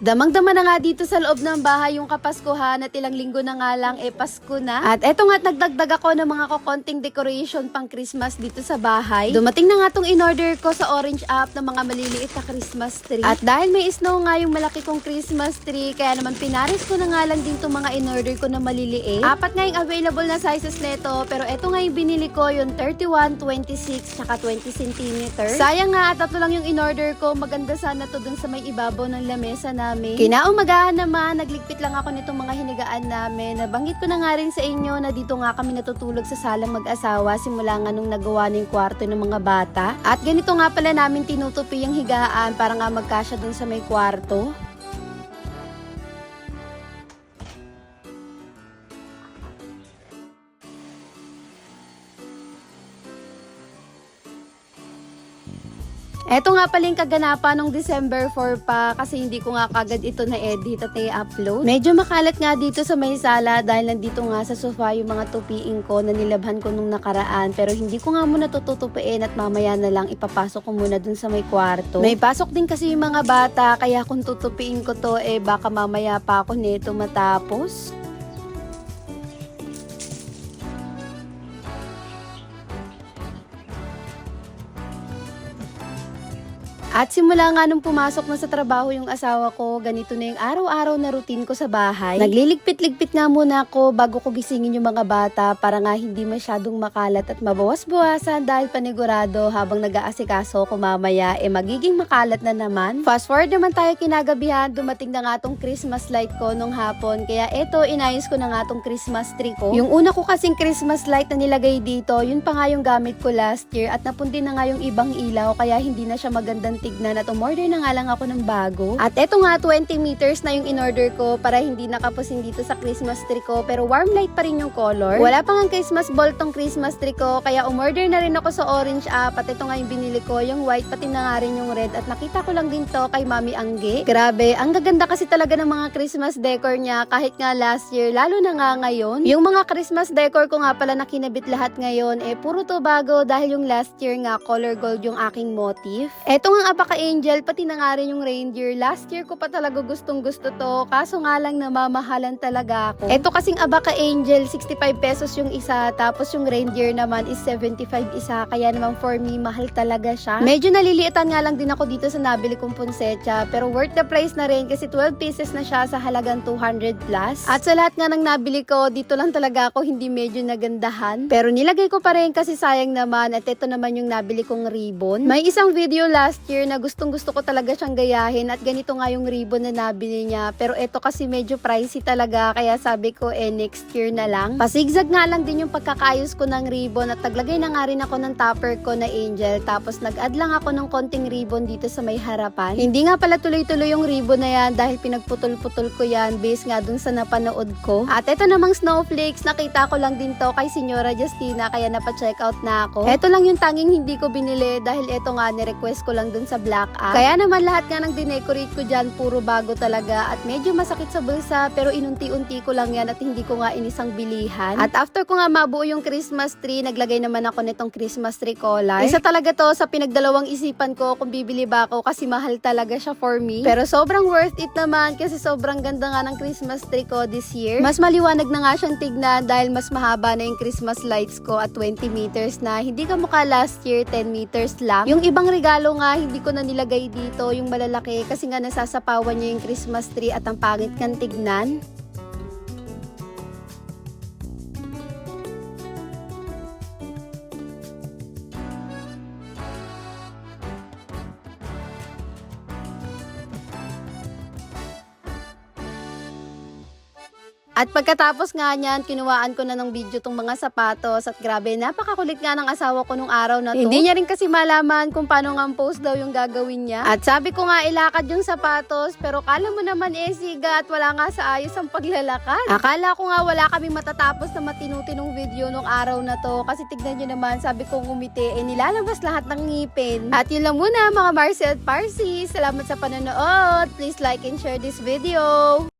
Damang-dama na nga dito sa loob ng bahay yung kapaskuhan at ilang linggo na nga lang eh Pasko na. At eto nga nagdagdag ako ng mga kokonting decoration pang Christmas dito sa bahay. Dumating na nga tong in-order ko sa Orange app ng mga maliliit na Christmas tree. At dahil may snow nga yung malaki kong Christmas tree, kaya naman pinaris ko na nga lang din tong mga in-order ko na maliliit. Apat nga yung available na sizes nito, pero eto nga yung binili ko, yung 31, 26, tsaka 20 cm. Sayang nga, tatlo lang yung in-order ko. Maganda sana to dun sa may ibabaw ng lamesa namin. Kinaumagahan naman, nagligpit lang ako nitong mga hinigaan namin. Nabanggit ko na nga rin sa inyo na dito nga kami natutulog sa salang mag-asawa simula nga nung nagawa na yung kwarto ng mga bata. At ganito nga pala namin tinutupi yung higaan para nga magkasya dun sa may kwarto. Eto nga pala yung kaganapan nung December 4 pa kasi hindi ko nga kagad ito na-edit at i-upload. Medyo makalat nga dito sa may sala dahil nandito nga sa sofa yung mga tupiin ko na nilabhan ko nung nakaraan pero hindi ko nga muna tututupiin at mamaya na lang ipapasok ko muna dun sa may kwarto. May pasok din kasi yung mga bata kaya kung tutupiin ko to eh baka mamaya pa ako nito matapos. At simula nga nung pumasok na sa trabaho yung asawa ko, ganito na yung araw-araw na routine ko sa bahay. Nagliligpit-ligpit nga muna ako bago ko gisingin yung mga bata para nga hindi masyadong makalat at mabawas-bawasan dahil panigurado habang nag-aasikaso ko mamaya eh magiging makalat na naman. Fast forward naman tayo kinagabihan, dumating na nga tong Christmas light ko nung hapon. Kaya eto, inayos ko na nga tong Christmas tree ko. Yung una ko kasing Christmas light na nilagay dito, yun pa nga yung gamit ko last year at napundi na nga yung ibang ilaw kaya hindi na siya magandang tignan at umorder na nga lang ako ng bago. At eto nga 20 meters na yung in-order ko para hindi nakapusin dito sa Christmas tree ko pero warm light pa rin yung color. Wala pa nga Christmas ball tong Christmas tree ko kaya umorder na rin ako sa orange app at ito nga yung binili ko yung white pati na nga rin yung red at nakita ko lang din to kay Mami Angge. Grabe, ang gaganda kasi talaga ng mga Christmas decor niya kahit nga last year lalo na nga ngayon. Yung mga Christmas decor ko nga pala na kinabit lahat ngayon eh puro to bago dahil yung last year nga color gold yung aking motif. Eto nga Abaka Angel, pati na nga rin yung reindeer. Last year ko pa talaga gustong gusto to, kaso nga lang namamahalan talaga ako. Eto kasing Abaka Angel, 65 pesos yung isa, tapos yung reindeer naman is 75 isa, kaya naman for me, mahal talaga siya. Medyo naliliitan nga lang din ako dito sa nabili kong ponsecha, pero worth the price na rin kasi 12 pieces na siya sa halagang 200 plus. At sa lahat nga ng nabili ko, dito lang talaga ako hindi medyo nagandahan. Pero nilagay ko pa rin kasi sayang naman at ito naman yung nabili kong ribbon. May isang video last year na gustong gusto ko talaga siyang gayahin at ganito nga yung ribbon na nabili niya. Pero ito kasi medyo pricey talaga kaya sabi ko eh next year na lang. Pasigzag nga lang din yung pagkakayos ko ng ribbon at naglagay na nga rin ako ng topper ko na angel tapos nag-add lang ako ng konting ribbon dito sa may harapan. Hindi nga pala tuloy-tuloy yung ribbon na yan dahil pinagputol-putol ko yan based nga dun sa napanood ko. At ito namang snowflakes nakita ko lang din to kay Senyora Justina kaya napa-check out na ako. Ito lang yung tanging hindi ko binili dahil ito nga ni-request ko lang dun sa black app. Kaya naman lahat nga ng dinecorate ko dyan, puro bago talaga at medyo masakit sa bulsa pero inunti-unti ko lang yan at hindi ko nga inisang bilihan. At after ko nga mabuo yung Christmas tree, naglagay naman ako nitong Christmas tree collar. Isa talaga to sa pinagdalawang isipan ko kung bibili ba ako kasi mahal talaga siya for me. Pero sobrang worth it naman kasi sobrang ganda nga ng Christmas tree ko this year. Mas maliwanag na nga siyang tignan dahil mas mahaba na yung Christmas lights ko at 20 meters na hindi ka mukha last year 10 meters lang. Yung ibang regalo nga hindi ko na nilagay dito yung malalaki kasi nga nasasapawan niya yung Christmas tree at ang pangit kang tignan. At pagkatapos nga niyan, kinuwaan ko na ng video tong mga sapatos at grabe, napakakulit nga ng asawa ko nung araw na to. Hindi niya rin kasi malaman kung paano nga post daw yung gagawin niya. At sabi ko nga ilakad yung sapatos, pero kala mo naman eh siga at wala nga sa ayos ang paglalakad. Akala ko nga wala kaming matatapos na matinutinong video nung araw na to kasi tignan nyo naman, sabi kong umiti, eh nilalabas lahat ng ngipin. At yun lang muna mga Marcel at Parsi. Salamat sa panonood. Please like and share this video.